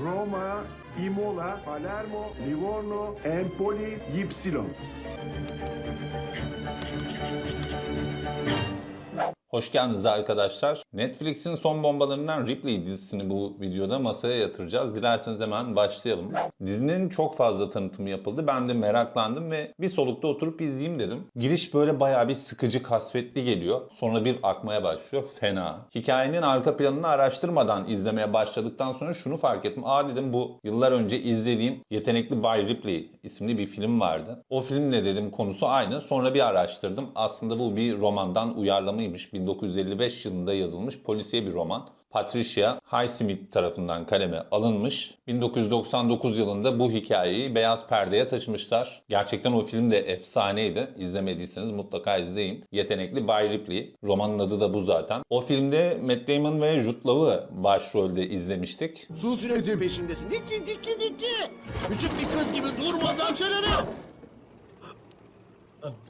Roma, Imola, Palermo, Livorno, Empoli, Ypsilon. Hoş geldiniz arkadaşlar. Netflix'in son bombalarından Ripley dizisini bu videoda masaya yatıracağız. Dilerseniz hemen başlayalım. Dizinin çok fazla tanıtımı yapıldı. Ben de meraklandım ve bir solukta oturup izleyeyim dedim. Giriş böyle bayağı bir sıkıcı, kasvetli geliyor. Sonra bir akmaya başlıyor. Fena. Hikayenin arka planını araştırmadan izlemeye başladıktan sonra şunu fark ettim. Aa dedim bu yıllar önce izlediğim Yetenekli Bay Ripley isimli bir film vardı. O filmle dedim konusu aynı. Sonra bir araştırdım. Aslında bu bir romandan uyarlamaymış. 1955 yılında yazılmış polisiye bir roman. Patricia Highsmith tarafından kaleme alınmış. 1999 yılında bu hikayeyi beyaz perdeye taşımışlar. Gerçekten o film de efsaneydi. İzlemediyseniz mutlaka izleyin. Yetenekli Bay Ripley. Romanın adı da bu zaten. O filmde Matt Damon ve Jude Law'ı başrolde izlemiştik. Sus Nedim. peşindesin. Dikki dikki dikki. Küçük bir kız gibi durmadan çeneni.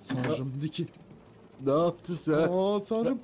Tanrım Diki. Ne yaptı sen? Aa tanrım.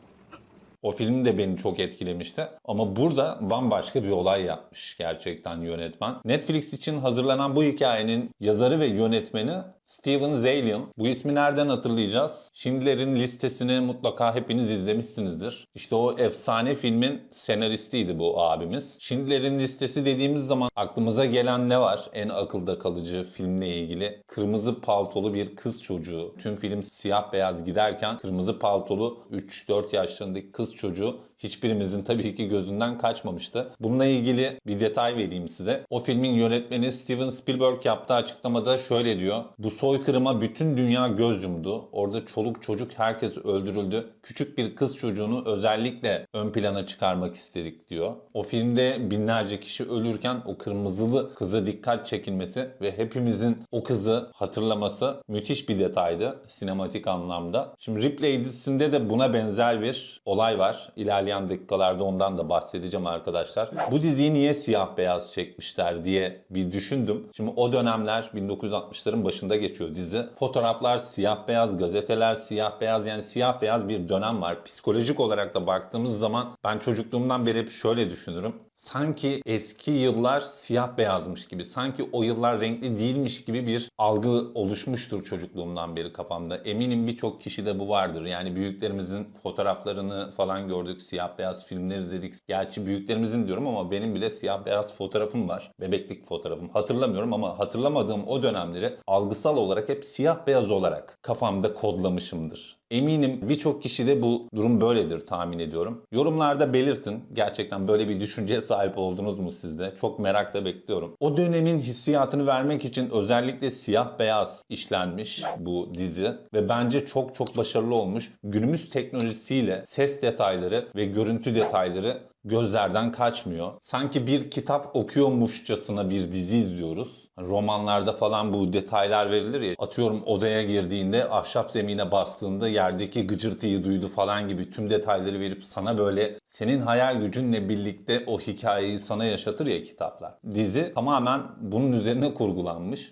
O film de beni çok etkilemişti. Ama burada bambaşka bir olay yapmış gerçekten yönetmen. Netflix için hazırlanan bu hikayenin yazarı ve yönetmeni Steven Zalian. Bu ismi nereden hatırlayacağız? Schindler'in listesini mutlaka hepiniz izlemişsinizdir. İşte o efsane filmin senaristiydi bu abimiz. Schindler'in listesi dediğimiz zaman aklımıza gelen ne var? En akılda kalıcı filmle ilgili. Kırmızı paltolu bir kız çocuğu. Tüm film siyah beyaz giderken kırmızı paltolu 3-4 yaşlarındaki kız çocuğu hiçbirimizin tabii ki gözünden kaçmamıştı. Bununla ilgili bir detay vereyim size. O filmin yönetmeni Steven Spielberg yaptığı açıklamada şöyle diyor. Bu soykırıma bütün dünya göz yumdu. Orada çoluk çocuk herkes öldürüldü. Küçük bir kız çocuğunu özellikle ön plana çıkarmak istedik diyor. O filmde binlerce kişi ölürken o kırmızılı kıza dikkat çekilmesi ve hepimizin o kızı hatırlaması müthiş bir detaydı sinematik anlamda. Şimdi Ripley dizisinde de buna benzer bir olay var. İlerleyen dakikalarda ondan da bahsedeceğim arkadaşlar. Bu diziyi niye siyah beyaz çekmişler diye bir düşündüm. Şimdi o dönemler 1960'ların başında geçiyor dizi. Fotoğraflar siyah beyaz, gazeteler siyah beyaz yani siyah beyaz bir dönem var. Psikolojik olarak da baktığımız zaman ben çocukluğumdan beri hep şöyle düşünürüm. Sanki eski yıllar siyah beyazmış gibi, sanki o yıllar renkli değilmiş gibi bir algı oluşmuştur çocukluğumdan beri kafamda. Eminim birçok kişide bu vardır. Yani büyüklerimizin fotoğraflarını falan gördük, siyah beyaz filmler izledik. Gerçi büyüklerimizin diyorum ama benim bile siyah beyaz fotoğrafım var. Bebeklik fotoğrafım. Hatırlamıyorum ama hatırlamadığım o dönemleri algısal olarak hep siyah beyaz olarak kafamda kodlamışımdır. Eminim birçok kişide bu durum böyledir tahmin ediyorum. Yorumlarda belirtin. Gerçekten böyle bir düşünceye sahip oldunuz mu sizde? Çok merakla bekliyorum. O dönemin hissiyatını vermek için özellikle siyah beyaz işlenmiş bu dizi ve bence çok çok başarılı olmuş. Günümüz teknolojisiyle ses detayları ve görüntü detayları gözlerden kaçmıyor. Sanki bir kitap okuyormuşçasına bir dizi izliyoruz. Romanlarda falan bu detaylar verilir ya. Atıyorum odaya girdiğinde ahşap zemine bastığında yerdeki gıcırtıyı duydu falan gibi tüm detayları verip sana böyle senin hayal gücünle birlikte o hikayeyi sana yaşatır ya kitaplar. Dizi tamamen bunun üzerine kurgulanmış.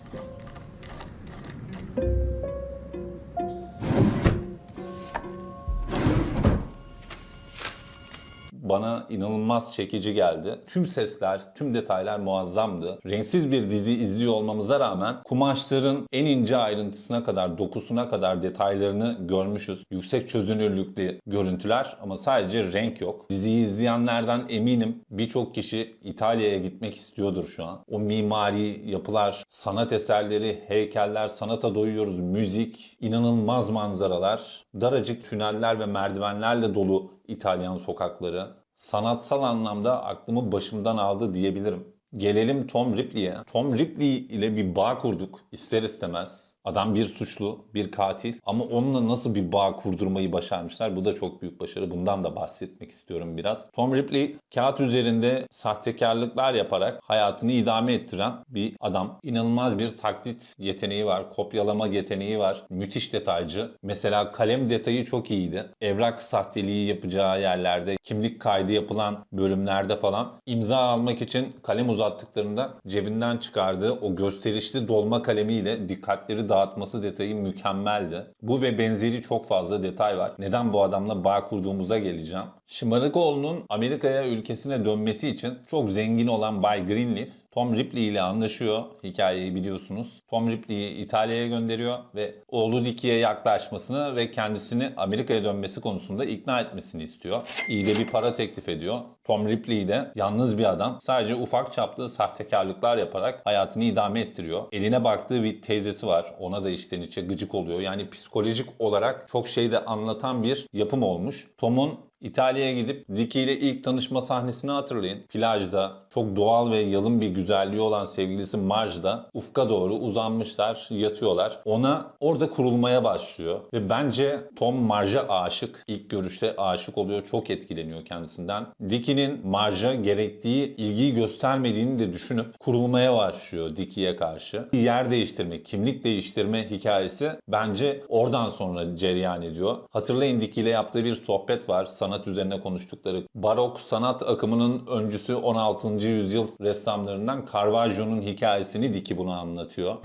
Bana inanılmaz çekici geldi. Tüm sesler, tüm detaylar muazzamdı. Renksiz bir dizi izliyor olmamıza rağmen kumaşların en ince ayrıntısına kadar, dokusuna kadar detaylarını görmüşüz. Yüksek çözünürlüklü görüntüler ama sadece renk yok. Diziyi izleyenlerden eminim birçok kişi İtalya'ya gitmek istiyordur şu an. O mimari yapılar, sanat eserleri, heykeller, sanata doyuyoruz, müzik, inanılmaz manzaralar, daracık tüneller ve merdivenlerle dolu İtalyan sokakları. Sanatsal anlamda aklımı başımdan aldı diyebilirim. Gelelim Tom Ripley'e. Tom Ripley ile bir bağ kurduk ister istemez. Adam bir suçlu, bir katil ama onunla nasıl bir bağ kurdurmayı başarmışlar bu da çok büyük başarı. Bundan da bahsetmek istiyorum biraz. Tom Ripley kağıt üzerinde sahtekarlıklar yaparak hayatını idame ettiren bir adam. İnanılmaz bir taklit yeteneği var, kopyalama yeteneği var. Müthiş detaycı. Mesela kalem detayı çok iyiydi. Evrak sahteliği yapacağı yerlerde, kimlik kaydı yapılan bölümlerde falan imza almak için kalem uzattıklarında cebinden çıkardığı o gösterişli dolma kalemiyle dikkatleri dağıtması detayı mükemmeldi. Bu ve benzeri çok fazla detay var. Neden bu adamla bağ kurduğumuza geleceğim. Şımarıkoğlu'nun Amerika'ya ülkesine dönmesi için çok zengin olan Bay Greenleaf Tom Ripley ile anlaşıyor. Hikayeyi biliyorsunuz. Tom Ripley'i İtalya'ya gönderiyor ve oğlu Dickie'ye yaklaşmasını ve kendisini Amerika'ya dönmesi konusunda ikna etmesini istiyor. İyi de bir para teklif ediyor. Tom Ripley de yalnız bir adam. Sadece ufak çaplı sahtekarlıklar yaparak hayatını idame ettiriyor. Eline baktığı bir teyzesi var. Ona da içten içe gıcık oluyor. Yani psikolojik olarak çok şey de anlatan bir yapım olmuş. Tom'un İtalya'ya gidip Dicky ile ilk tanışma sahnesini hatırlayın. Plajda çok doğal ve yalın bir güzelliği olan sevgilisi Marge'da ufka doğru uzanmışlar, yatıyorlar. Ona orada kurulmaya başlıyor. Ve bence Tom Marge'a aşık. İlk görüşte aşık oluyor. Çok etkileniyor kendisinden. Dicky'nin Marge'a gerektiği ilgiyi göstermediğini de düşünüp kurulmaya başlıyor Dicky'ye karşı. Yer değiştirme, kimlik değiştirme hikayesi bence oradan sonra cereyan ediyor. Hatırlayın Dicky ile yaptığı bir sohbet var. Sanat üzerine konuştukları. Barok sanat akımının öncüsü 16. yüzyıl ressamlarından Caravaggio'nun hikayesini Dicky bunu anlatıyor.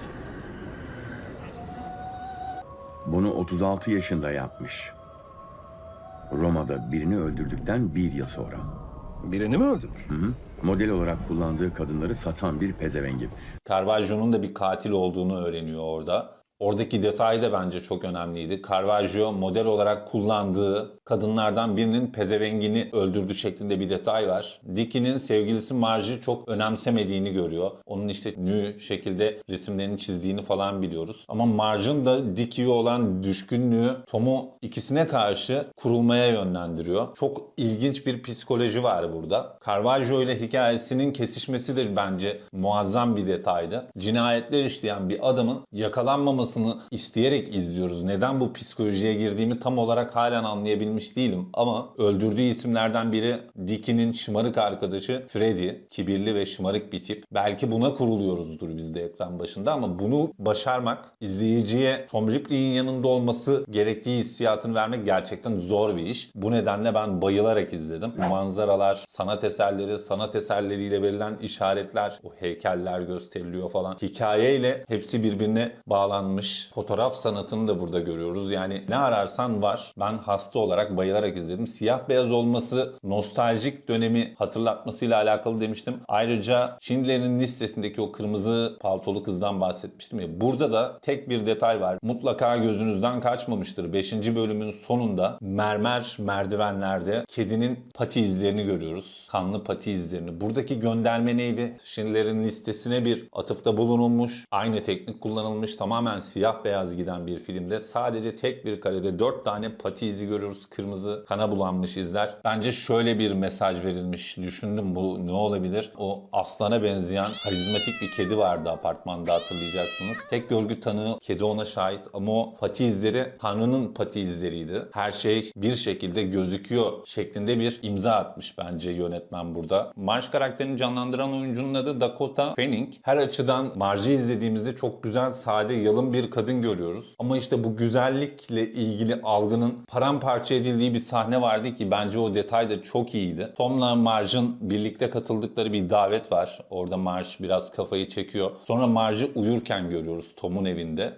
Bunu 36 yaşında yapmış. Roma'da birini öldürdükten bir yıl sonra. Birini mi öldürmüş? Model olarak kullandığı kadınları satan bir pezevengi. Caravaggio'nun da bir katil olduğunu öğreniyor orada. Oradaki detay da bence çok önemliydi. Caravaggio model olarak kullandığı kadınlardan birinin pezevengini öldürdü şeklinde bir detay var. Dickie'nin sevgilisi Marge'i çok önemsemediğini görüyor. Onun işte nü şekilde resimlerini çizdiğini falan biliyoruz. Ama Marge'ın da Dickie'ye olan düşkünlüğü Tom'u ikisine karşı kurulmaya yönlendiriyor. Çok ilginç bir psikoloji var burada. Caravaggio ile hikayesinin kesişmesi de bence muazzam bir detaydı. Cinayetler işleyen bir adamın yakalanmamasını isteyerek izliyoruz. Neden bu psikolojiye girdiğimi tam olarak halen anlayabilmiş değilim. Ama öldürdüğü isimlerden biri Dickie'nin şımarık arkadaşı Freddy. Kibirli ve şımarık bir tip. Belki buna kuruluyoruzdur biz de ekran başında ama bunu başarmak, izleyiciye Tom Ripley'in yanında olması gerektiği hissiyatını vermek gerçekten zor bir iş. Bu nedenle ben bayılarak izledim. Manzaralar, sanat eserleri, sanat eserleriyle verilen işaretler, o heykeller gösteriliyor falan. Hikayeyle hepsi birbirine bağlanmış. Fotoğraf sanatını da burada görüyoruz. Yani ne ararsan var. Ben hasta olarak bayılarak izledim. Siyah beyaz olması nostaljik dönemi hatırlatmasıyla alakalı demiştim. Ayrıca Schindler'in listesindeki o kırmızı paltolu kızdan bahsetmiştim ya. Burada da tek bir detay var. Mutlaka gözünüzden kaçmamıştır. 5. bölümün sonunda mermer merdivenlerde kedinin pati izlerini görüyoruz. Kanlı pati izlerini. Buradaki gönderme neydi? Schindler'in listesine bir atıfta bulunulmuş. Aynı teknik kullanılmış. Tamamen siyah beyaz giden bir filmde sadece tek bir karede 4 tane pati izi görüyoruz. Kırmızı kana bulanmış izler. Bence şöyle bir mesaj verilmiş. Düşündüm bu ne olabilir? O aslana benzeyen karizmatik bir kedi vardı apartmanda hatırlayacaksınız. Tek görgü tanığı kedi ona şahit ama o pati izleri Tanrı'nın pati izleriydi. Her şey bir şekilde gözüküyor şeklinde bir imza atmış bence yönetmen burada. Marsh karakterini canlandıran oyuncunun adı Dakota Fanning. Her açıdan Marge'i izlediğimizde çok güzel, sade, yalın bir kadın görüyoruz. Ama işte bu güzellikle ilgili algının paramparça edildiği bir sahne vardı ki bence o detay da çok iyiydi. Tom'la Marge'ın birlikte katıldıkları bir davet var. Orada Marge biraz kafayı çekiyor. Sonra Marge'ı uyurken görüyoruz Tom'un evinde.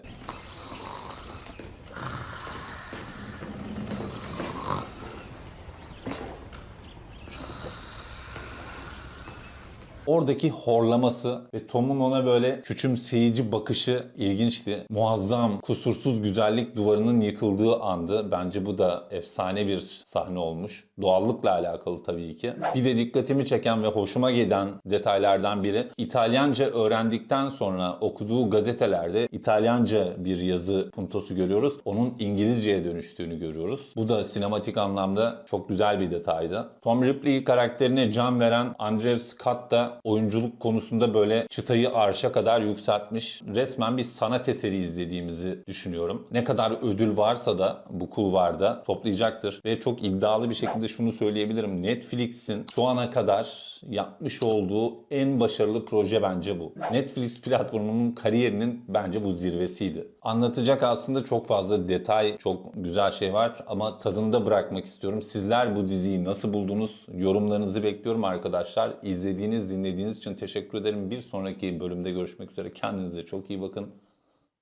Oradaki horlaması ve Tom'un ona böyle küçümseyici bakışı ilginçti. Muazzam, kusursuz güzellik duvarının yıkıldığı andı. Bence bu da efsane bir sahne olmuş. Doğallıkla alakalı tabii ki. Bir de dikkatimi çeken ve hoşuma giden detaylardan biri İtalyanca öğrendikten sonra okuduğu gazetelerde İtalyanca bir yazı puntosu görüyoruz. Onun İngilizceye dönüştüğünü görüyoruz. Bu da sinematik anlamda çok güzel bir detaydı. Tom Ripley karakterine can veren Andrew Scott da oyunculuk konusunda böyle çıtayı arşa kadar yükseltmiş. Resmen bir sanat eseri izlediğimizi düşünüyorum. Ne kadar ödül varsa da bu kulvarda toplayacaktır. Ve çok iddialı bir şekilde şunu söyleyebilirim. Netflix'in şu ana kadar yapmış olduğu en başarılı proje bence bu. Netflix platformunun kariyerinin bence bu zirvesiydi. Anlatacak aslında çok fazla detay, çok güzel şey var ama tadında bırakmak istiyorum. Sizler bu diziyi nasıl buldunuz? Yorumlarınızı bekliyorum arkadaşlar. İzlediğiniz, dinlediğiniz için teşekkür ederim. Bir sonraki bölümde görüşmek üzere. Kendinize çok iyi bakın.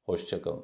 Hoşçakalın.